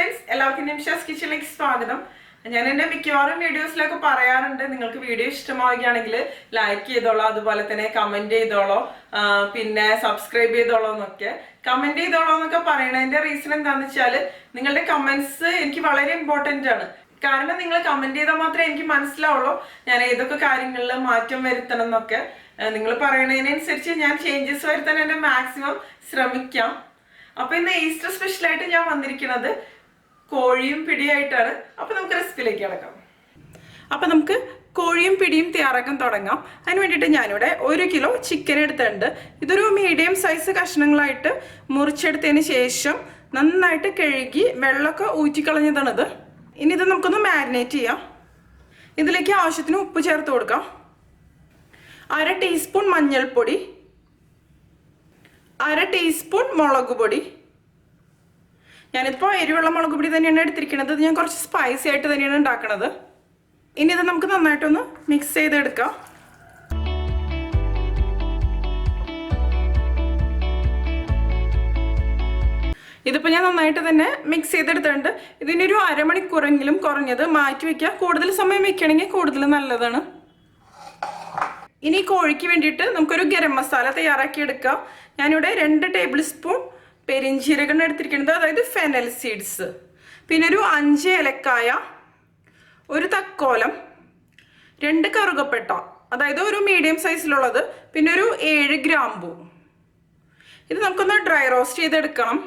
Friends എല്ലാവർക്കും നിമിഷാസ് കിച്ചണിലേക്ക് സ്വാഗതം. ഞാൻ എന്റെ മിക്കവാറും വീഡിയോസിലൊക്കെ പറയാറുണ്ട്. നിങ്ങൾക്ക് വീഡിയോ ഇഷ്ടമാവുകയാണെങ്കിൽ ലൈക്ക് ചെയ്തോളൂ അതുപോലെ തന്നെ കമന്റ് ചെയ്തോളോ പിന്നെ സബ്സ്ക്രൈബ് ചെയ്തോളൂ എന്നൊക്കെ. കമന്റ് ചെയ്തോളൂ എന്നൊക്കെ പറയണതിന്റെ റീസൺ എന്താണെന്ന് വെച്ചാൽ നിങ്ങളുടെ കമന്റ്സ് എനിക്ക് വളരെ ഇമ്പോർട്ടന്റ് ആണ്. കാരണം നിങ്ങൾ കമന്റ് ചെയ്താൽ മാത്രമേ എനിക്ക് മനസ്സിലാവുള്ളൂ ഞാൻ ഏതൊക്കെ കാര്യങ്ങളിൽ മാറ്റം വരുത്തണം എന്നൊക്കെ. നിങ്ങൾ പറയണതിനനുസരിച്ച് ഞാൻ ചേഞ്ചസ് വരുത്താൻ എന്നെ മാക്സിമം ശ്രമിക്കാം. അപ്പൊ ഇന്ന് ഈസ്റ്റർ സ്പെഷ്യൽ ആയിട്ട് ഞാൻ വന്നിരിക്കുന്നത് കോഴിയും പിടിയായിട്ടാണ്. അപ്പൊ നമുക്ക് റെസിപ്പിയിലേക്ക് കിടക്കാം. അപ്പൊ നമുക്ക് കോഴിയും പിടിയും തയ്യാറാക്കാൻ തുടങ്ങാം. അതിന് വേണ്ടിയിട്ട് ഞാനിവിടെ ഒരു കിലോ ചിക്കൻ എടുത്തിട്ടുണ്ട്. ഇതൊരു മീഡിയം സൈസ് കഷ്ണങ്ങളായിട്ട് മുറിച്ചെടുത്തതിന് ശേഷം നന്നായിട്ട് കഴുകി വെള്ളമൊക്കെ ഊറ്റിക്കളഞ്ഞതാണിത്. ഇനി ഇത് നമുക്കൊന്ന് മാരിനേറ്റ് ചെയ്യാം. ഇതിലേക്ക് ആവശ്യത്തിന് ഉപ്പ് ചേർത്ത് കൊടുക്കാം. അര ടീസ്പൂൺ മഞ്ഞൾപ്പൊടി. അര ടീസ്പൂൺ മുളക് പൊടി ഞാനിപ്പോൾ എരിവുള്ള മുളക് പൊടി തന്നെയാണ് എടുത്തിരിക്കുന്നത് ഇത് ഞാൻ കുറച്ച് സ്പൈസി ആയിട്ട് തന്നെയാണ് ഉണ്ടാക്കുന്നത് ഇനി ഇത് നമുക്ക് നന്നായിട്ടൊന്ന് മിക്സ് ചെയ്തെടുക്കാം. ഇതിപ്പോൾ ഞാൻ നന്നായിട്ട് തന്നെ മിക്സ് ചെയ്തെടുത്തിട്ടുണ്ട്. ഇതിനൊരു അരമണിക്കൂറെങ്കിലും കുറഞ്ഞത് മാറ്റി വെക്കുക കൂടുതൽ സമയം വെക്കണമെങ്കിൽ കൂടുതൽ നല്ലതാണ്. ഇനി കോഴിക്ക് വേണ്ടിയിട്ട് നമുക്കൊരു ഗരം മസാല തയ്യാറാക്കി എടുക്കാം ഞാനിവിടെ രണ്ട് ടേബിൾ സ്പൂൺ പെരിഞ്ചീരകം എടുത്തിരിക്കുന്നത്. അതായത് ഫെനൽ സീഡ്സ് പിന്നെ ഒരു അഞ്ച് ഏലക്കായ ഒരു തക്കോലം രണ്ട് കറുകപ്പെട്ട അതായത് ഒരു മീഡിയം സൈസിലുള്ളത് പിന്നെ ഒരു ഏഴ് ഗ്രാമ്പു. ഇത് നമുക്കൊന്ന് ഡ്രൈ റോസ്റ്റ് ചെയ്തെടുക്കണം.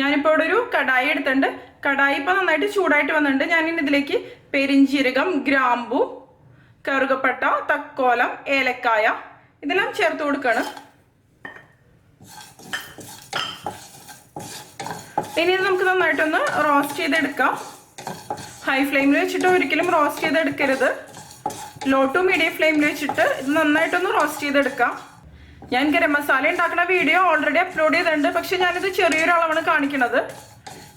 ഞാനിപ്പോൾ ഇവിടെ ഒരു കടായി എടുത്തിട്ടുണ്ട്. കടായി ഇപ്പോൾ നന്നായിട്ട് ചൂടായിട്ട് വന്നിട്ടുണ്ട്. ഞാൻ ഇനി ഇതിലേക്ക് പെരിഞ്ചീരകം ഗ്രാമ്പു കറുകപ്പട്ട തക്കോലം ഏലക്കായ ഇതെല്ലാം ചേർത്ത് കൊടുക്കാണ്. ഇനി ഇത് നമുക്ക് നന്നായിട്ടൊന്ന് റോസ്റ്റ് ചെയ്തെടുക്കാം. ഹൈ ഫ്ലെയിമിൽ വെച്ചിട്ട് ഒരിക്കലും റോസ്റ്റ് ചെയ്തെടുക്കരുത്. ലോ ടു മീഡിയം ഫ്ലെയിമിൽ വെച്ചിട്ട് ഇത് നന്നായിട്ടൊന്ന് റോസ്റ്റ് ചെയ്തെടുക്കാം. ഞാൻ ഗരം മസാല ഉണ്ടാക്കുന്ന വീഡിയോ ഓൾറെഡി അപ്ലോഡ് ചെയ്തിട്ടുണ്ട്. പക്ഷെ ഞാനിത് ചെറിയൊരു അളവാണ് കാണിക്കുന്നത്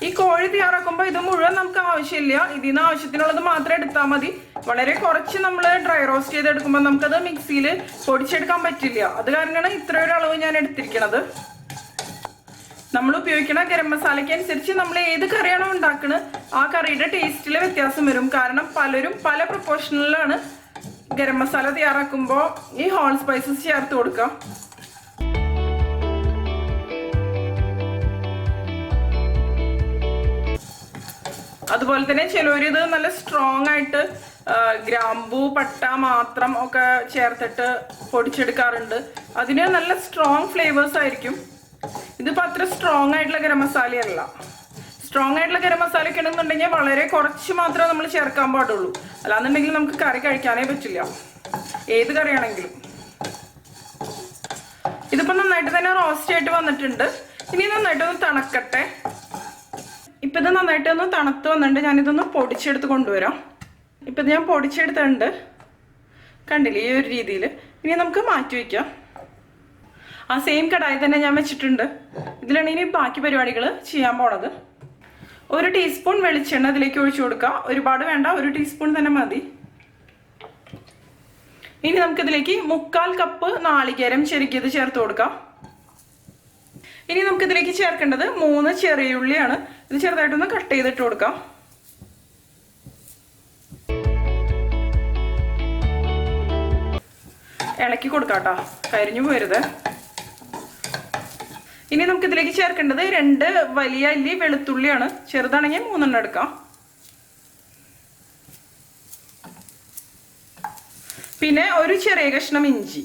ഈ കോഴി തയ്യാറാക്കുമ്പോൾ ഇത് മുഴുവൻ നമുക്ക് ആവശ്യമില്ല. ഇതിൽ നിന്ന് ആവശ്യത്തിനുള്ളത് മാത്രം എടുത്താൽ മതി. വളരെ കുറച്ച് നമ്മൾ ഡ്രൈ റോസ്റ്റ് ചെയ്തെടുക്കുമ്പോൾ നമുക്കത് മിക്സിയിൽ പൊടിച്ചെടുക്കാൻ പറ്റില്ല. അത് കാരണമാണ് ഇത്രയൊരു അളവ് ഞാൻ എടുത്തിരിക്കുന്നത് നമ്മൾ ഉപയോഗിക്കുന്ന ഗരം മസാലയ്ക്ക് അനുസരിച്ച് നമ്മൾ ഏത് കറിയാണോ ഉണ്ടാക്കുന്നത് ആ കറിയുടെ ടേസ്റ്റിൽ വ്യത്യാസം വരും. കാരണം പലരും പല പ്രൊപ്പോർഷനിലാണ് ഗരം മസാല തയ്യാറാക്കുമ്പോൾ ഈ ഹോൾ സ്പൈസസ് ചേർത്ത് കൊടുക്കാം. അതുപോലെ തന്നെ ചിലവർ ഇത് നല്ല സ്ട്രോങ് ആയിട്ട് ഗ്രാമ്പൂ പട്ട മാത്രം ഒക്കെ ചേർത്തിട്ട് പൊടിച്ചെടുക്കാറുണ്ട്. അതിന് നല്ല സ്ട്രോങ് ഫ്ലേവേഴ്സ് ആയിരിക്കും. ഇതിപ്പോൾ അത്ര സ്ട്രോങ് ആയിട്ടുള്ള ഗരം മസാലയല്ല. സ്ട്രോങ് ആയിട്ടുള്ള ഗരം മസാല ഒക്കെ വളരെ കുറച്ച് മാത്രമേ നമ്മൾ ചേർക്കാൻ പാടുള്ളൂ. അല്ലാന്നുണ്ടെങ്കിൽ നമുക്ക് കറി കഴിക്കാനേ പറ്റില്ല. ഏത് കറിയാണെങ്കിലും. ഇതിപ്പോൾ നന്നായിട്ട് തന്നെ റോസ്റ്റ് ആയിട്ട് വന്നിട്ടുണ്ട്. ഇനി നന്നായിട്ടൊന്ന് തണക്കട്ടെ. ഇപ്പം ഇത് നന്നായിട്ട് ഒന്ന് തണുത്ത് വന്നിട്ടുണ്ട്. ഞാനിതൊന്ന് പൊടിച്ചെടുത്ത് കൊണ്ടുവരാം. ഇപ്പം ഇത് ഞാൻ പൊടിച്ചെടുത്തിട്ടുണ്ട്. കണ്ടില്ലേ ഈ ഒരു രീതിയിൽ ഇനി നമുക്ക് മാറ്റി വയ്ക്കാം. ആ സെയിം കടായി തന്നെ ഞാൻ വെച്ചിട്ടുണ്ട്. ഇതിലാണ് ഇനി ബാക്കി പരിപാടികൾ ചെയ്യാൻ പോണത്. ഒരു ടീസ്പൂൺ വെളിച്ചെണ്ണ ഇതിലേക്ക് ഒഴിച്ചു കൊടുക്കുക ഒരുപാട് വേണ്ട ഒരു ടീസ്പൂൺ തന്നെ മതി. ഇനി നമുക്കിതിലേക്ക് മുക്കാൽ കപ്പ് നാളികേരം ചെരുക്കിയത് ചേർത്ത് കൊടുക്കാം. ഇനി നമുക്കിതിലേക്ക് ചേർക്കേണ്ടത് മൂന്ന് ചെറിയ ഉള്ളിയാണ്. ഇത് ചെറുതായിട്ടൊന്ന് കട്ട് ചെയ്തിട്ട് കൊടുക്കാം. ഇളക്കി കൊടുക്കാം കേട്ടോ കരിഞ്ഞു പോരുത്. ഇനി നമുക്ക് ഇതിലേക്ക് ചേർക്കേണ്ടത് രണ്ട് വലിയ അല്ലി വെളുത്തുള്ളിയാണ്. ചെറുതാണെങ്കിൽ മൂന്നെണ്ണം എടുക്കാം. പിന്നെ ഒരു ചെറിയ കഷ്ണം ഇഞ്ചി.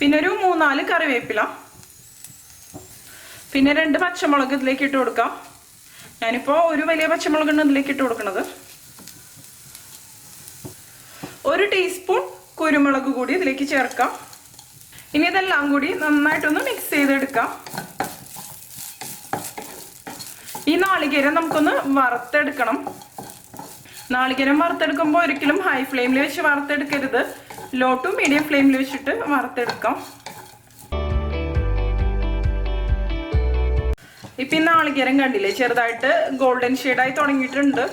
പിന്നെ ഒരു മൂന്നാൽ കറിവേപ്പില. പിന്നെ രണ്ട് പച്ചമുളക് ഇതിലേക്ക് ഇട്ട് കൊടുക്കാം. ഞാനിപ്പോൾ ഒരു വലിയ പച്ചമുളകാണ് ഇതിലേക്ക് ഇട്ട് കൊടുക്കുന്നത് ഒരു ടീസ്പൂൺ കുരുമുളക് കൂടി ഇതിലേക്ക് ചേർക്കാം. ഇനി ഇതെല്ലാം കൂടി നന്നായിട്ടൊന്ന് മിക്സ് ചെയ്തെടുക്കാം. ഈ നാളികേരം നമുക്കൊന്ന് വറുത്തെടുക്കണം. നാളികേരം വറുത്തെടുക്കുമ്പോൾ ഒരിക്കലും ഹൈ ഫ്ലെയിമിൽ വെച്ച് വറുത്തെടുക്കരുത്. ലോ ടു മീഡിയം ഫ്ലെയിമിൽ വെച്ചിട്ട് വറുത്തെടുക്കാം. ഇപ്പം ഈ നാളികേരം കണ്ടില്ലേ ചെറുതായിട്ട് ഗോൾഡൻ ഷെയ്ഡായി തുടങ്ങിയിട്ടുണ്ട്.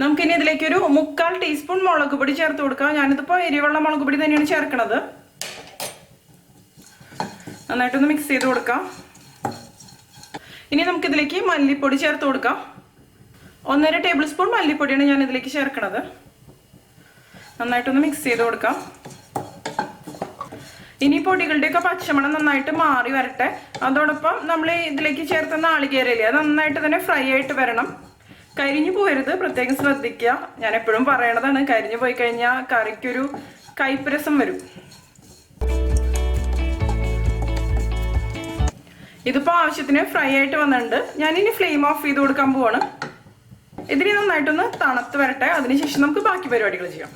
നമുക്കിനി ഇതിലേക്ക് ഒരു മുക്കാൽ ടീസ്പൂൺ മുളക് പൊടി ചേർത്ത് കൊടുക്കാം. ഞാനിതിപ്പോൾ എരിവെള്ള മുളക് പൊടി തന്നെയാണ് ചേർക്കണത്. നന്നായിട്ടൊന്ന് മിക്സ് ചെയ്ത് കൊടുക്കാം. ഇനി നമുക്കിതിലേക്ക് മല്ലിപ്പൊടി ചേർത്ത് കൊടുക്കാം. ഒന്നര ടേബിൾ സ്പൂൺ മല്ലിപ്പൊടിയാണ് ഞാൻ ഇതിലേക്ക് ചേർക്കണത്. നന്നായിട്ടൊന്ന് മിക്സ് ചെയ്ത് കൊടുക്കാം. ഇനി പൊടികളുടെയൊക്കെ പച്ചമണം നന്നായിട്ട് മാറി വരട്ടെ. അതോടൊപ്പം നമ്മൾ ഇതിലേക്ക് ചേർത്ത നാളികേരയില്ലേ നന്നായിട്ട് തന്നെ ഫ്രൈ ആയിട്ട് വരണം. കരിഞ്ഞു പോയരുത് പ്രത്യേകം ശ്രദ്ധിക്കുക. ഞാൻ എപ്പോഴും പറയണതാണ് കരിഞ്ഞു പോയി കഴിഞ്ഞാൽ കറിക്കൊരു കൈപ്പരസം രസം വരും. ഇതിപ്പോൾ ആവശ്യത്തിന് ഫ്രൈ ആയിട്ട് വന്നിട്ടുണ്ട്. ഞാനിനി ഫ്ലെയിം ഓഫ് ചെയ്ത് കൊടുക്കാൻ പോവാണ്. ഇതിനി നന്നായിട്ടൊന്ന് തണുത്ത് വരട്ടെ. അതിനുശേഷം നമുക്ക് ബാക്കി പരിപാടികൾ ചെയ്യാം.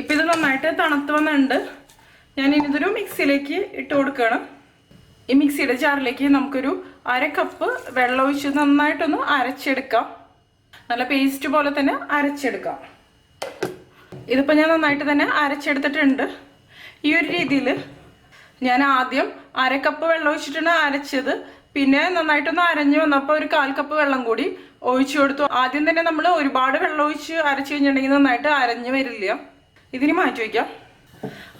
ഇപ്പം ഇത് നന്നായിട്ട് തണുത്ത് വന്നിട്ടുണ്ട്. ഞാൻ ഇനി ഇതൊരു മിക്സിയിലേക്ക് ഇട്ട് കൊടുക്കുകയാണ്. ഈ മിക്സിയുടെ ജാറിലേക്ക് നമുക്കൊരു അര കപ്പ് വെള്ളം ഒഴിച്ച് നന്നായിട്ടൊന്ന് അരച്ചെടുക്കാം. നല്ല പേസ്റ്റ് പോലെ തന്നെ അരച്ചെടുക്കാം. ഇതിപ്പോൾ ഞാൻ നന്നായിട്ട് തന്നെ അരച്ചെടുത്തിട്ടുണ്ട്. ഈ ഒരു രീതിയിൽ ഞാൻ ആദ്യം അര കപ്പ് വെള്ളം ഒഴിച്ചിട്ടാണ് അരച്ചത്. പിന്നെ നന്നായിട്ടൊന്ന് അരഞ്ഞു വന്നപ്പോൾ ഒരു കാൽ കപ്പ് വെള്ളം കൂടി ഒഴിച്ചു കൊടുത്തു. ആദ്യം തന്നെ നമ്മൾ ഒരുപാട് വെള്ളം ഒഴിച്ച് അരച്ചു കഴിഞ്ഞിട്ടുണ്ടെങ്കിൽ നന്നായിട്ട് അരഞ്ഞു വരില്ല. ഇതിന് മാറ്റി വയ്ക്കാം.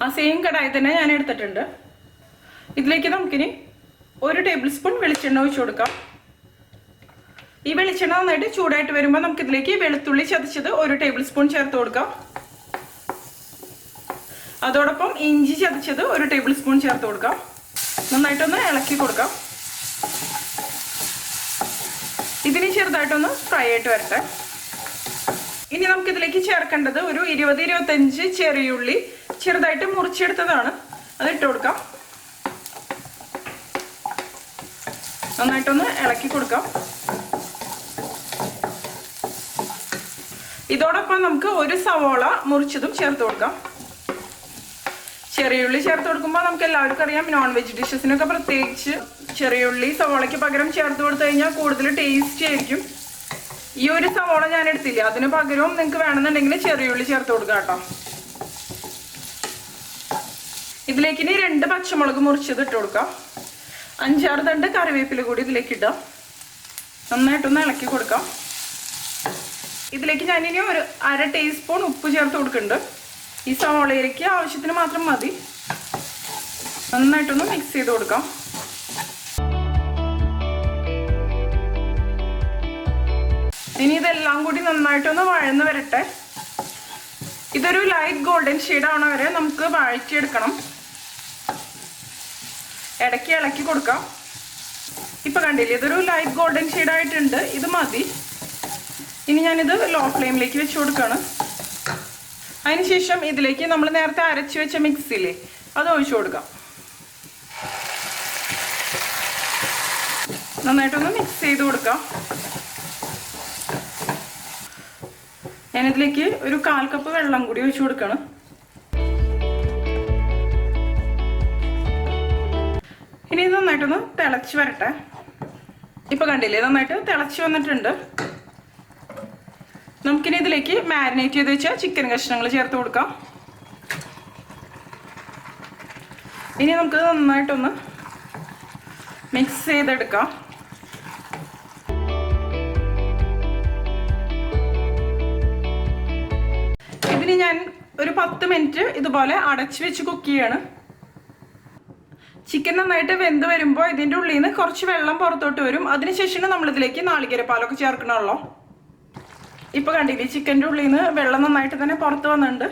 ആ സെയിം കടായി തന്നെ ഞാൻ എടുത്തിട്ടുണ്ട്. ഇതിലേക്ക് നമുക്കിനി ഒരു ടേബിൾ സ്പൂൺ വെളിച്ചെണ്ണ ഒഴിച്ചു കൊടുക്കാം. ഈ വെളിച്ചെണ്ണ നന്നായിട്ട് ചൂടായിട്ട് വരുമ്പോൾ നമുക്ക് ഇതിലേക്ക് വെളുത്തുള്ളി ചതച്ചത് ഒരു ടേബിൾ സ്പൂൺ ചേർത്ത് കൊടുക്കാം. അതോടൊപ്പം ഇഞ്ചി ചതച്ചത് ഒരു ടേബിൾ സ്പൂൺ ചേർത്ത് കൊടുക്കാം. നന്നായിട്ടൊന്ന് ഇളക്കി കൊടുക്കാം. ഇതിന് ചെറുതായിട്ടൊന്ന് ഫ്രൈ ആയിട്ട് വരട്ടെ. ഇനി നമുക്ക് ഇതിലേക്ക് ചേർക്കേണ്ടത് ഒരു ഇരുപത് ഇരുപത്തഞ്ച് ചെറിയുള്ളി ചെറുതായിട്ട് മുറിച്ചെടുത്തതാണ്. അത് ഇട്ട് കൊടുക്കാം. നന്നായിട്ടൊന്ന് ഇളക്കി കൊടുക്കാം. ഇതോടൊപ്പം നമുക്ക് ഒരു സവോള മുറിച്ചതും ചേർത്ത് കൊടുക്കാം. ചെറിയുള്ളി ചേർത്ത് കൊടുക്കുമ്പോൾ നമുക്ക് എല്ലാവർക്കും അറിയാം നോൺ വെജ് ഡിഷസിനൊക്കെ പ്രത്യേകിച്ച് ചെറിയുള്ളി സവോളയ്ക്ക് പകരം ചേർത്ത് കൊടുത്തു കഴിഞ്ഞാൽ കൂടുതൽ ടേസ്റ്റി ആയിരിക്കും. ഈ ഒരു സവോള ഞാൻ എടുത്തില്ല അതിന് പകരവും നിങ്ങൾക്ക് വേണമെന്നുണ്ടെങ്കിൽ ചെറിയുള്ളി ചേർത്ത് കൊടുക്കാം കേട്ടോ. ഇതിലേക്ക് ഇനി രണ്ട് പച്ചമുളക് മുറിച്ചത് ഇട്ട് കൊടുക്കാം. അഞ്ചാറ് തണ്ട് കറിവേപ്പില കൂടി ഇതിലേക്ക് ഇടാം. നന്നായിട്ടൊന്ന് ഇളക്കി കൊടുക്കാം. ഇതിലേക്ക് ഞാനിനി ഒരു അര ടീസ്പൂൺ ഉപ്പ് ചേർത്ത് കൊടുക്കുന്നുണ്ട്. ഈ സവോളയിലേക്ക് ആവശ്യത്തിന് മാത്രം മതി. നന്നായിട്ടൊന്ന് മിക്സ് ചെയ്ത് കൊടുക്കാം. ഇനി ഇതെല്ലാം കൂടി നന്നായിട്ടൊന്ന് വഴന്ന് വരട്ടെ. ഇതൊരു ലൈറ്റ് ഗോൾഡൻ ഷെയ്ഡ് ആവണ വരെ നമുക്ക് വഴറ്റിയെടുക്കണം. ഇടയ്ക്ക് ഇളക്കി കൊടുക്കാം. ഇപ്പൊ കണ്ടില്ലേ ഇതൊരു ലൈറ്റ് ഗോൾഡൻ ഷെയ്ഡ് ആയിട്ടുണ്ട്. ഇത് മതി. ഇനി ഞാനിത് ലോ ഫ്ലെയിമിലേക്ക് വെച്ച് കൊടുക്കുകയാണ് അതിനുശേഷം ഇതിലേക്ക് നമ്മൾ നേരത്തെ അരച്ച് വെച്ച മിക്സിയില്ലേ അത് ഒഴിച്ചു കൊടുക്കാം. നന്നായിട്ടൊന്ന് മിക്സ് ചെയ്ത് കൊടുക്കാം. ഞാനിതിലേക്ക് ഒരു കാൽ കപ്പ് വെള്ളം കൂടി ഒഴിച്ചു കൊടുക്കണം. ഇനി നന്നായിട്ടൊന്ന് തിളച്ച് വരട്ടെ. ഇപ്പൊ കണ്ടില്ലേ നന്നായിട്ട് തിളച്ച് വന്നിട്ടുണ്ട്. നമുക്കിനി ഇതിലേക്ക് മാരിനേറ്റ് ചെയ്ത് വെച്ച ചിക്കൻ കഷ്ണങ്ങൾ ചേർത്ത് കൊടുക്കാം. ഇനി നമുക്ക് നന്നായിട്ടൊന്ന് മിക്സ് ചെയ്തെടുക്കാം. ഇതിന് ഞാൻ ഒരു പത്ത് മിനിറ്റ് ഇതുപോലെ അടച്ചു വെച്ച് കുക്ക് ചെയ്യാണ്. ചിക്കൻ നന്നായിട്ട് വെന്ത് വരുമ്പോൾ ഇതിന്റെ ഉള്ളിൽ നിന്ന് കുറച്ച് വെള്ളം പുറത്തോട്ട് വരും. അതിനുശേഷം നമ്മളിതിലേക്ക് നാളികേരപ്പാലൊക്കെ ചേർക്കണമല്ലോ. ഇപ്പൊ കണ്ടില്ലേ ചിക്കന്റെ ഉള്ളിൽ നിന്ന് വെള്ളം നന്നായിട്ട് തന്നെ പുറത്ത് വന്നിട്ടുണ്ട്.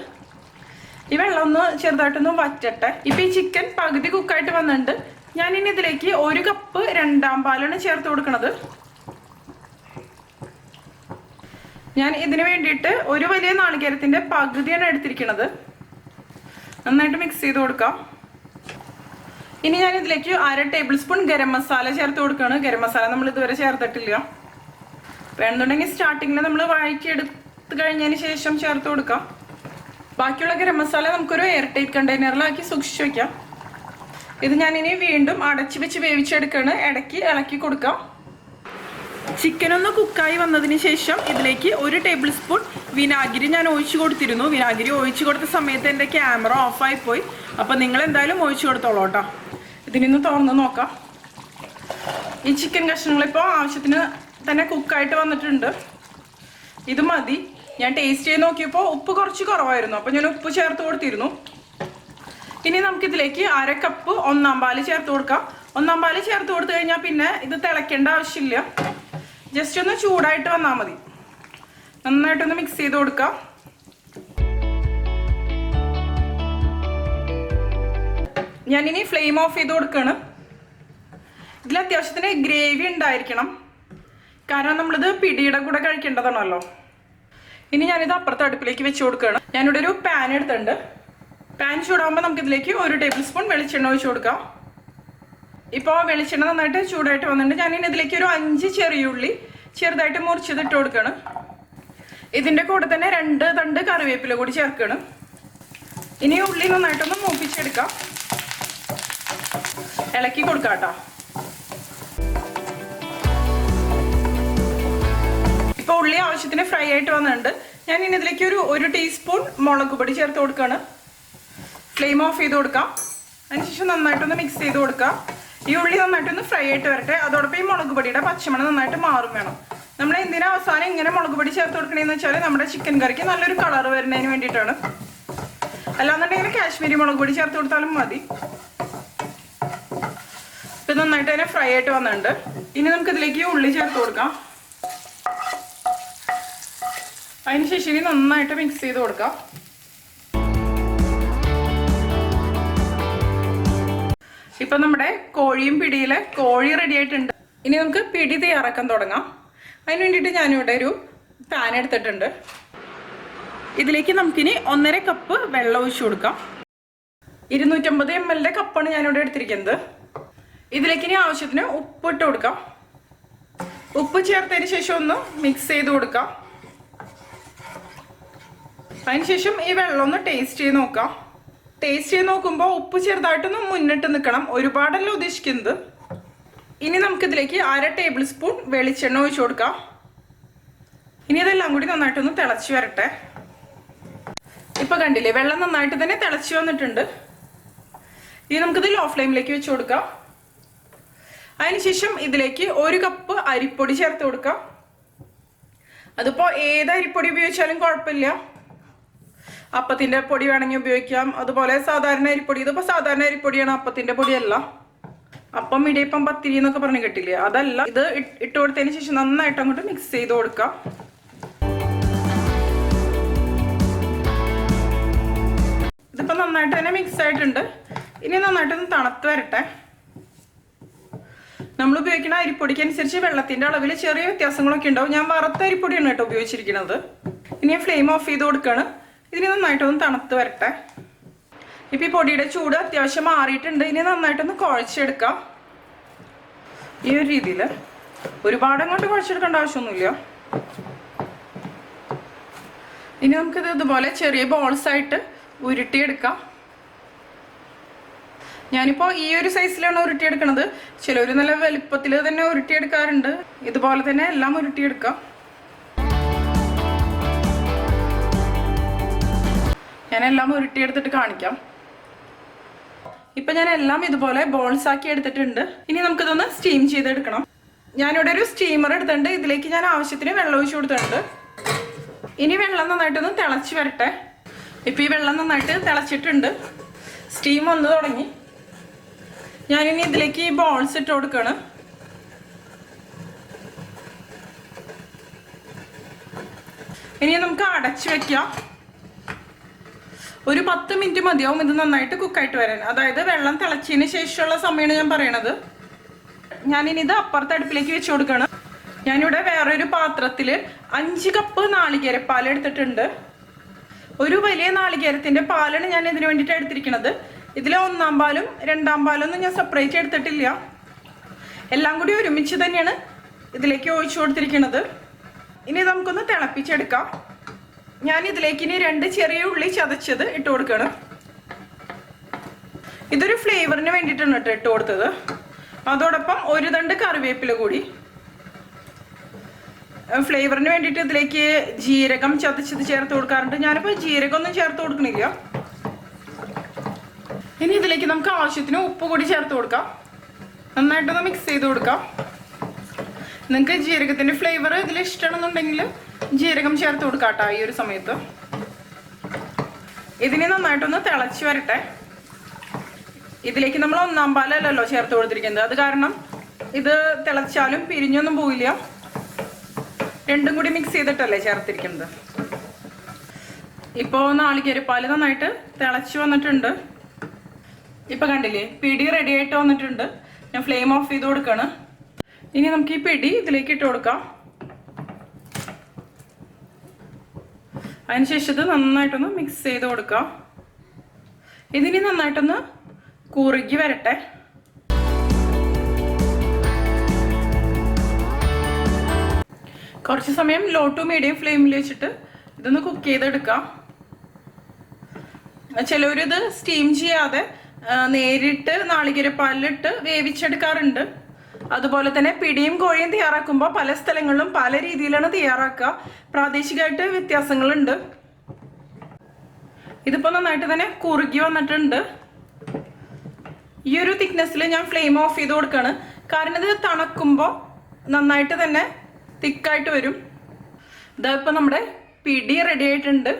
ഈ വെള്ളം ഒന്ന് ചെറുതായിട്ടൊന്ന് വറ്റട്ടെ. ഇപ്പൊ ഈ ചിക്കൻ പകുതി കുക്കായിട്ട് വന്നിട്ടുണ്ട്. ഇനി ഇതിലേക്ക് ഒരു കപ്പ് രണ്ടാം പാലാണ് ചേർത്ത് കൊടുക്കുന്നത് ഞാൻ ഇതിന് വേണ്ടിയിട്ട് ഒരു വലിയ നാളികേരത്തിന്റെ പകുതിയാണ് എടുത്തിരിക്കുന്നത് നന്നായിട്ട് മിക്സ് ചെയ്ത് കൊടുക്കാം. ഇനി ഞാൻ ഇതിലേക്ക് അര ടേബിൾ സ്പൂൺ ഗരം മസാല ചേർത്ത് കൊടുക്കുകയാണ്. ഗരം മസാല നമ്മൾ ഇതുവരെ ചേർത്തിട്ടില്ല. വേണമെന്നുണ്ടെങ്കിൽ സ്റ്റാർട്ടിങ്ങിൽ നമ്മൾ വഴറ്റി എടുത്ത് കഴിഞ്ഞതിന് ശേഷം ചേർത്ത് കൊടുക്കാം. ബാക്കിയുള്ള ഗരം മസാല നമുക്കൊരു എയർ ടൈറ്റ് കണ്ടെയ്നറിലാക്കി സൂക്ഷിച്ചു വെക്കാം. ഇത് ഞാനിനി വീണ്ടും അടച്ചു വെച്ച് വേവിച്ചെടുക്കുകയാണ് ഇടയ്ക്ക് ഇളക്കി കൊടുക്കാം. ചിക്കൻ ഒന്ന് കുക്കായി വന്നതിന് ശേഷം ഇതിലേക്ക് ഒരു ടേബിൾ സ്പൂൺ വിനാഗിരി ഞാൻ ഒഴിച്ചു കൊടുത്തിരുന്നു. വിനാഗിരി ഒഴിച്ചു കൊടുത്ത സമയത്ത് എന്റെ ക്യാമറ ഓഫായി പോയി. അപ്പോൾ നിങ്ങൾ എന്തായാലും ഒഴിച്ചു കൊടുത്തോളൂ കേട്ടോ. ഇതിനൊന്ന് തുറന്ന് നോക്കാം. ഈ ചിക്കൻ കഷ്ണങ്ങളിപ്പോൾ ആവശ്യത്തിന് തന്നെ കുക്കായിട്ട് വന്നിട്ടുണ്ട്. ഇത് മതി. ഞാൻ ടേസ്റ്റ് ചെയ്ത് നോക്കിയപ്പോൾ ഉപ്പ് കുറച്ച് കുറവായിരുന്നു. അപ്പോൾ ഞാൻ ഉപ്പ് ചേർത്ത് കൊടുത്തിരുന്നു. ഇനി നമുക്കിതിലേക്ക് അര കപ്പ് ഒന്നാം പാൽ ചേർത്ത് കൊടുക്കാം. ഒന്നാം പാൽ ചേർത്ത് കൊടുത്തു കഴിഞ്ഞാൽ പിന്നെ ഇത് തിളയ്ക്കേണ്ട ആവശ്യമില്ല. ജസ്റ്റ് ഒന്ന് ചൂടായിട്ട് വന്നാൽ മതി. നന്നായിട്ടൊന്ന് മിക്സ് ചെയ്ത് കൊടുക്കാം. ഞാനിനി ഫ്ലെയിം ഓഫ് ചെയ്ത് കൊടുക്കുകയാണ് ഇതിൽ അത്യാവശ്യത്തിന് ഗ്രേവി ഉണ്ടായിരിക്കണം. കാരണം നമ്മളിത് പിടിയുടെ കൂടെ കഴിക്കേണ്ടതാണല്ലോ. ഇനി ഞാനിത് അപ്പുറത്തെ അടുപ്പിലേക്ക് വെച്ച് കൊടുക്കുകയാണ്. ഞാനിവിടെ ഒരു പാൻ എടുത്തിട്ടുണ്ട്. പാൻ ചൂടാകുമ്പോൾ നമുക്ക് ഇതിലേക്ക് ഒരു ടേബിൾ സ്പൂൺ വെളിച്ചെണ്ണ ഒഴിച്ച് കൊടുക്കാം. ഇപ്പോൾ വെളിച്ചെണ്ണ നന്നായിട്ട് ചൂടായിട്ട് വന്നിട്ടുണ്ട്. ഞാനിനി ഇതിലേക്ക് ഒരു അഞ്ച് ചെറിയുള്ളി ചെറുതായിട്ട് മുറിച്ചത് ഇട്ട് കൊടുക്കുകയാണ്. ഇതിന്റെ കൂടെ തന്നെ രണ്ട് തണ്ട് കറിവേപ്പില കൂടി ചേർക്കണം ഇനി ഉള്ളി നന്നായിട്ടൊന്ന് മൂപ്പിച്ചെടുക്കാം. ഇളക്കി കൊടുക്കാം കേട്ടോ. ഇപ്പോൾ ഉള്ളി ആവശ്യത്തിന് ഫ്രൈ ആയിട്ട് വന്നിട്ടുണ്ട്. ഞാൻ ഇനി ഇതിലേക്ക് ഒരു ഒരു ടീസ്പൂൺ മുളക് പൊടി ചേർത്ത് കൊടുക്കുകയാണ് ഫ്ലെയിം ഓഫ് ചെയ്ത് കൊടുക്കാം. അതിനുശേഷം നന്നായിട്ടൊന്ന് മിക്സ് ചെയ്ത് കൊടുക്കാം. ഈ ഉള്ളി നന്നായിട്ടൊന്ന് ഫ്രൈ ആയിട്ട് വരട്ടെ. അതോടൊപ്പം ഈ മുളക് പൊടിയുടെ പച്ചമണം നന്നായിട്ട് മാറും വേണം. നമ്മൾ എന്തിനാ അവസാനം ഇങ്ങനെ മുളക് പൊടി ചേർത്ത് കൊടുക്കണേന്ന് വെച്ചാൽ നമ്മുടെ ചിക്കൻ കറിക്ക് നല്ലൊരു കളർ വരുന്നതിന് വേണ്ടിയിട്ടാണ്. അല്ലാന്നുണ്ടെങ്കിൽ കാശ്മീരി മുളക് പൊടി ചേർത്ത് കൊടുത്താലും മതി. ഇപ്പൊ നന്നായിട്ട് അതിനെ ഫ്രൈ ആയിട്ട് വന്നിട്ടുണ്ട്. ഇനി നമുക്ക് ഇതിലേക്ക് ഉള്ളി ചേർത്ത് കൊടുക്കാം. അതിനുശേഷം ഇനി നന്നായിട്ട് മിക്സ് ചെയ്ത് കൊടുക്കാം. ഇപ്പൊ നമ്മുടെ കോഴിയും പിടിയിലെ കോഴി റെഡി ആയിട്ടുണ്ട്. ഇനി നമുക്ക് പിടി തയ്യാറാക്കാൻ തുടങ്ങാം. അതിന് വേണ്ടിയിട്ട് ഞാനിവിടെ ഒരു പാൻ എടുത്തിട്ടുണ്ട്. ഇതിലേക്ക് നമുക്കിനി ഒന്നര കപ്പ് വെള്ളം ഒഴിച്ചു കൊടുക്കാം. ഇരുന്നൂറ്റമ്പത് എം എല്ലിന്റെ കപ്പാണ് ഞാനിവിടെ എടുത്തിരിക്കുന്നത്. ഇതിലേക്ക് ഇനി ആവശ്യത്തിന് ഉപ്പിട്ട് കൊടുക്കാം. ഉപ്പ് ചേർത്തതിന് ശേഷം ഒന്ന് മിക്സ് ചെയ്ത് കൊടുക്കാം. അതിനുശേഷം ഈ വെള്ളം ഒന്ന് ടേസ്റ്റ് ചെയ്ത് നോക്കാം. ടേസ്റ്റ് ചെയ്ത് നോക്കുമ്പോൾ ഉപ്പ് ചെറുതായിട്ടൊന്ന് മുന്നിട്ട് നിൽക്കണം ഒരുപാടല്ല ഉദ്ദേശിക്കുന്നത്. ഇനി നമുക്കിതിലേക്ക് അര ടേബിൾ സ്പൂൺ വെളിച്ചെണ്ണ ഒഴിച്ചു കൊടുക്കാം. ഇനി ഇതെല്ലാം കൂടി നന്നായിട്ടൊന്ന് തിളച്ച് വരട്ടെ. ഇപ്പൊ കണ്ടില്ലേ വെള്ളം നന്നായിട്ട് തന്നെ തിളച്ച് വന്നിട്ടുണ്ട്. ഇനി നമുക്കിത് ലോ ഫ്ലെയിമിലേക്ക് വെച്ച് കൊടുക്കാം. അതിനുശേഷം ഇതിലേക്ക് ഒരു കപ്പ് അരിപ്പൊടി ചേർത്ത് കൊടുക്കാം. അതിപ്പോ ഏത് അരിപ്പൊടി ഉപയോഗിച്ചാലും കുഴപ്പമില്ല. അപ്പത്തിന്റെ പൊടി വേണമെങ്കിൽ ഉപയോഗിക്കാം. അതുപോലെ സാധാരണ അരിപ്പൊടി ഇതിപ്പോ സാധാരണ അരിപ്പൊടിയാണ് അപ്പത്തിന്റെ പൊടിയല്ല. അപ്പം ഇടിയപ്പം പത്തിരി എന്നൊക്കെ പറഞ്ഞ് കിട്ടില്ലേ? അതല്ല ഇത് ഇട്ട് കൊടുത്തതിന് ശേഷം നന്നായിട്ട് അങ്ങോട്ട് മിക്സ് ചെയ്ത് കൊടുക്കാം. ഇതിപ്പോ നന്നായിട്ട് തന്നെ മിക്സ് ആയിട്ടുണ്ട്. ഇനി നന്നായിട്ടൊന്ന് തണുത്ത് വരട്ടെ. നമ്മൾ ഉപയോഗിക്കുന്ന അരിപ്പൊടിക്ക് അനുസരിച്ച് വെള്ളത്തിന്റെ അളവിൽ ചെറിയ വ്യത്യാസങ്ങളൊക്കെ ഉണ്ടാവും. ഞാൻ വറുത്ത അരിപ്പൊടിയാണ് കേട്ടോ ഉപയോഗിച്ചിരിക്കുന്നത്. ഇനി ഫ്ലെയിം ഓഫ് ചെയ്ത് കൊടുക്കുകയാണ് ഇതിന് നന്നായിട്ടൊന്ന് തണുത്ത് വരട്ടെ. ഇപ്പം ഈ പൊടിയുടെ ചൂട് അത്യാവശ്യം മാറിയിട്ടുണ്ട്. ഇനി നന്നായിട്ടൊന്ന് കുഴച്ചെടുക്കാം. ഈ ഒരു രീതിയിൽ ഒരുപാട് അങ്ങോട്ട് കുഴച്ചെടുക്കേണ്ട ആവശ്യമൊന്നുമില്ല. ഇനി നമുക്കിത് ഇതുപോലെ ചെറിയ ബോൾസ് ആയിട്ട് ഉരുട്ടിയെടുക്കാം. ഞാനിപ്പോൾ ഈ ഒരു സൈസിലാണ് ഉരുട്ടിയെടുക്കുന്നത് ചിലർ നല്ല വലിപ്പത്തിൽ തന്നെ ഉരുട്ടിയെടുക്കാറുണ്ട്. ഇതുപോലെ തന്നെ എല്ലാം ഉരുട്ടിയെടുക്കാം. ഞാൻ എല്ലാം ഉരുട്ടിയെടുത്തിട്ട് കാണിക്കാം. ഇപ്പൊ ഞാൻ എല്ലാം ഇതുപോലെ ബോൾസ് ആക്കി എടുത്തിട്ടുണ്ട്. ഇനി നമുക്കിതൊന്ന് സ്റ്റീം ചെയ്തെടുക്കണം. ഞാനിവിടെ ഒരു സ്റ്റീമർ എടുത്തിട്ടുണ്ട്. ഇതിലേക്ക് ഞാൻ ആവശ്യത്തിന് വെള്ളം ഒഴിച്ചു കൊടുത്തിട്ടുണ്ട്. ഇനി വെള്ളം നന്നായിട്ടൊന്ന് തിളച്ച് വരട്ടെ. ഇപ്പൊ ഈ വെള്ളം നന്നായിട്ട് തിളച്ചിട്ടുണ്ട്. സ്റ്റീം വന്നു തുടങ്ങി. ഞാനിനി ഇതിലേക്ക് ഈ ബോൾസ് ഇട്ട് കൊടുക്കണം. ഇനി നമുക്ക് അടച്ചു വെക്കാം. ഒരു പത്ത് മിനിറ്റ് മതിയാവും ഇത് നന്നായിട്ട് കുക്കായിട്ട് വരാൻ. അതായത് വെള്ളം തിളച്ചതിന് ശേഷമുള്ള സമയമാണ് ഞാൻ പറയണത്. ഞാനിനി ഇത് അപ്പുറത്തെ അടുപ്പിലേക്ക് വെച്ച് കൊടുക്കണം. ഞാനിവിടെ വേറൊരു പാത്രത്തിൽ അഞ്ച് കപ്പ് നാളികേരപ്പാൽ എടുത്തിട്ടുണ്ട്. ഒരു വലിയ നാളികേരത്തിന്റെ പാലാണ് ഞാൻ ഇതിന് വേണ്ടിയിട്ട് എടുത്തിരിക്കുന്നത് ഇതിലെ ഒന്നാം പാലും രണ്ടാം പാലൊന്നും ഞാൻ സെപ്പറേറ്റ് എടുത്തിട്ടില്ല. എല്ലാം കൂടി ഒരുമിച്ച് തന്നെയാണ് ഇതിലേക്ക് ഒഴിച്ചു കൊടുത്തിരിക്കുന്നത് ഇനി നമുക്കൊന്ന് തിളപ്പിച്ചെടുക്കാം. ഞാൻ ഇതിലേക്ക് ഇനി രണ്ട് ചെറിയ ഉള്ളി ചതച്ചത് ഇട്ട് കൊടുക്കണം. ഇതൊരു ഫ്ലേവറിന് വേണ്ടിയിട്ടാണ് കേട്ടോ ഇട്ട് കൊടുത്തത്. അതോടൊപ്പം ഒരു തണ്ട് കറിവേപ്പില കൂടി. ഫ്ലേവറിന് വേണ്ടിയിട്ട് ഇതിലേക്ക് ജീരകം ചതച്ചത് ചേർത്ത് കൊടുക്കാറുണ്ട്. ഞാനിപ്പോൾ ജീരകം ഒന്നും ചേർത്ത് കൊടുക്കണില്ല. ഇനി ഇതിലേക്ക് നമുക്ക് ആവശ്യത്തിന് ഉപ്പ് കൂടി ചേർത്ത് കൊടുക്കാം. നന്നായിട്ടൊന്ന് മിക്സ് ചെയ്ത് കൊടുക്കാം. നിങ്ങൾക്ക് ജീരകത്തിന്റെ ഫ്ലേവർ ഇതിൽ ഇഷ്ടമാണെന്നുണ്ടെങ്കിൽ ജീരകം ചേർത്ത് കൊടുക്കാട്ടോ ഈ ഒരു സമയത്ത്. ഇതിനെ നന്നായിട്ടൊന്ന് തിളച്ച് വരട്ടെ. ഇതിലേക്ക് നമ്മൾ ഒന്നാം പാലല്ലല്ലോ ചേർത്ത് കൊടുത്തിരിക്കുന്നത്. അത് കാരണം ഇത് തിളച്ചാലും പിരിഞ്ഞൊന്നും പോയില്ല രണ്ടും കൂടി മിക്സ് ചെയ്തിട്ടല്ലേ ചേർത്തിരിക്കുന്നത്. ഇപ്പോൾ നാളികേരപ്പാൽ നന്നായിട്ട് തിളച്ച് വന്നിട്ടുണ്ട്. ഇപ്പം കണ്ടില്ലേ പിടി റെഡി ആയിട്ട് വന്നിട്ടുണ്ട്. ഞാൻ ഫ്ലെയിം ഓഫ് ചെയ്ത് കൊടുക്കുകയാണ് ഇനി നമുക്ക് ഈ പിടി ഇതിലേക്ക് ഇട്ട് കൊടുക്കാം. അതിനുശേഷം ഇത് നന്നായിട്ടൊന്ന് മിക്സ് ചെയ്ത് കൊടുക്കാം. ഇതിനി നന്നായിട്ടൊന്ന് കുറുകി വരട്ടെ. കുറച്ച് സമയം ലോ ടു മീഡിയം ഫ്ലെയിമിൽ വെച്ചിട്ട് ഇതൊന്ന് കുക്ക് ചെയ്തെടുക്കാം. ചിലവരിത് സ്റ്റീം ചെയ്യാതെ നേരിട്ട് നാളികേരപ്പാലിലിട്ട് വേവിച്ചെടുക്കാറുണ്ട്. അതുപോലെ തന്നെ പിടിയും കോഴിയും തയ്യാറാക്കുമ്പോൾ പല സ്ഥലങ്ങളിലും പല രീതിയിലാണ് തയ്യാറാക്കുക. പ്രാദേശികമായിട്ട് വ്യത്യാസങ്ങളുണ്ട്. ഇതിപ്പോൾ നന്നായിട്ട് തന്നെ കുറുകി വന്നിട്ടുണ്ട്. ഈ ഒരു തിക്നെസ്സിൽ ഞാൻ ഫ്ലെയിം ഓഫ് ചെയ്ത് കൊടുക്കുകയാണ് കാരണം ഇത് തണക്കുമ്പോൾ നന്നായിട്ട് തന്നെ തിക്കായിട്ട് വരും. ഇതാ നമ്മുടെ പിടി റെഡി ആയിട്ടുണ്ട്.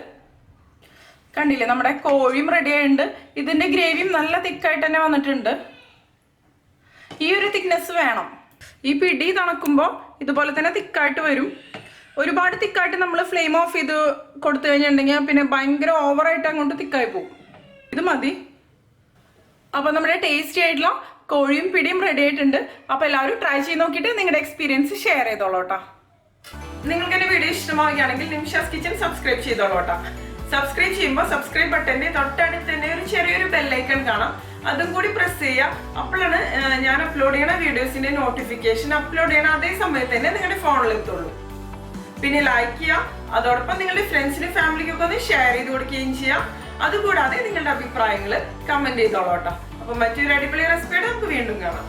കണ്ടില്ലേ? നമ്മുടെ കോഴിയും റെഡി ആയിട്ടുണ്ട്. ഇതിന്റെ ഗ്രേവിയും നല്ല തിക്കായിട്ട് തന്നെ വന്നിട്ടുണ്ട്. ഈ ഒരു തിക്നെസ് വേണം. ഈ പിടി തണക്കുമ്പോൾ ഇതുപോലെ തന്നെ തിക്കായിട്ട് വരും. ഒരുപാട് തിക്കായിട്ട് നമ്മൾ ഫ്ലെയിം ഓഫ് ചെയ്ത് കൊടുത്തു കഴിഞ്ഞിട്ടുണ്ടെങ്കിൽ പിന്നെ ഭയങ്കര ഓവറായിട്ട് അങ്ങോട്ട് തിക്കായി പോകും. ഇത് മതി. അപ്പൊ നമ്മുടെ ടേസ്റ്റി ആയിട്ടുള്ള കോഴിയും പിടിയും റെഡി ആയിട്ടുണ്ട്. അപ്പൊ എല്ലാവരും ട്രൈ ചെയ്ത് നോക്കിയിട്ട് നിങ്ങളുടെ എക്സ്പീരിയൻസ് ഷെയർ ചെയ്തോളൂ നിങ്ങൾക്ക് എന്റെ വീഡിയോ ഇഷ്ടമാവുകയാണെങ്കിൽ നിമിഷാസ് കിച്ചൺ സബ്സ്ക്രൈബ് ചെയ്തോളൂ സബ്സ്ക്രൈബ് ചെയ്യുമ്പോൾ സബ്സ്ക്രൈബ് ബട്ടന്റെ തൊട്ടടുത്ത് തന്നെ ഒരു ചെറിയൊരു ബെല്ലൈക്കൺ കാണാം. അതും കൂടി പ്രസ് ചെയ്യുക. അപ്പോഴാണ് ഞാൻ അപ്ലോഡ് ചെയ്യണ വീഡിയോസിന്റെ നോട്ടിഫിക്കേഷൻ അപ്ലോഡ് ചെയ്യണ അതേ സമയത്ത് തന്നെ നിങ്ങളുടെ ഫോണിൽ എത്തുള്ളൂ. പിന്നെ ലൈക്ക് ചെയ്യാം. അതോടൊപ്പം നിങ്ങളുടെ ഫ്രണ്ട്സിനും ഫാമിലിക്കൊക്കെ ഒന്ന് ഷെയർ ചെയ്ത് കൊടുക്കുകയും ചെയ്യാം. അതുകൂടാതെ നിങ്ങളുടെ അഭിപ്രായങ്ങൾ കമന്റ് ചെയ്തോളാം കേട്ടോ. അപ്പൊ മറ്റൊരു അടിപൊളി റെസിപ്പിയുടെ നമുക്ക് വീണ്ടും കാണാം.